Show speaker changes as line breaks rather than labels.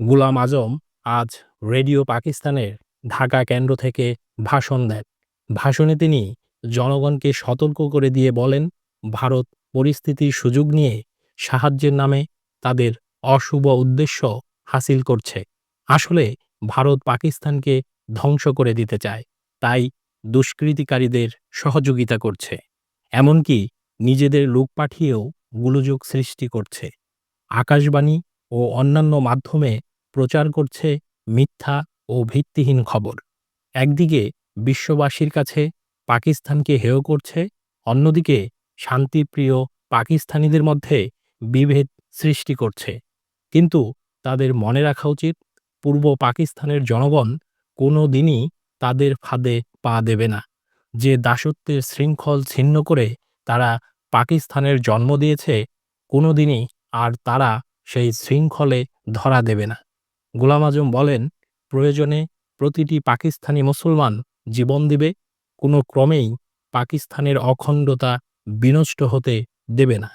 গুলাম আজম আজ রেডিও পাকিস্তানের ঢাকা কেন্দ্র থেকে ভাষণ দেন। ভাষণে তিনি জনগণকে সতর্ক করে দিয়ে বলেন, ভারত পরিস্থিতির সুযোগ নিয়ে সাহায্যের নামে তাদের অশুভ উদ্দেশ্য হাসিল করছে। আসলে ভারত পাকিস্তানকে ধ্বংস করে দিতে চায়, তাই দুষ্কৃতিকারীদের সহযোগিতা করছে। এমনকি নিজেদের লোক পাঠিয়েও গোলযোগ সৃষ্টি করছে। আকাশবাণী ও অন্যান্য মাধ্যমে প্রচার করছে মিথ্যা ও ভিত্তিহীন খবর। একদিকে বিশ্ববাসীর কাছে পাকিস্তানকে হেয় করছে, অন্যদিকে শান্তিপ্রিয় পাকিস্তানিদের মধ্যে বিভেদ সৃষ্টি করছে। কিন্তু তাদের মনে রাখা উচিত, পূর্ব পাকিস্তানের জনগণ কোনো দিনই তাদের ফাঁদে পা দেবে না। যে দাসত্বের শৃঙ্খল ছিন্ন করে তারা পাকিস্তানের জন্ম দিয়েছে কোনো দিনই আর তারা সেই শৃঙ্খলে ধরা দেবে না। গোলাম আজম বলেন, প্রয়োজনে প্রতিটি পাকিস্তানি মুসলমান জীবন দিবে, কোনো ক্রমেই পাকিস্তানের অখণ্ডতা বিনষ্ট হতে দেবে না।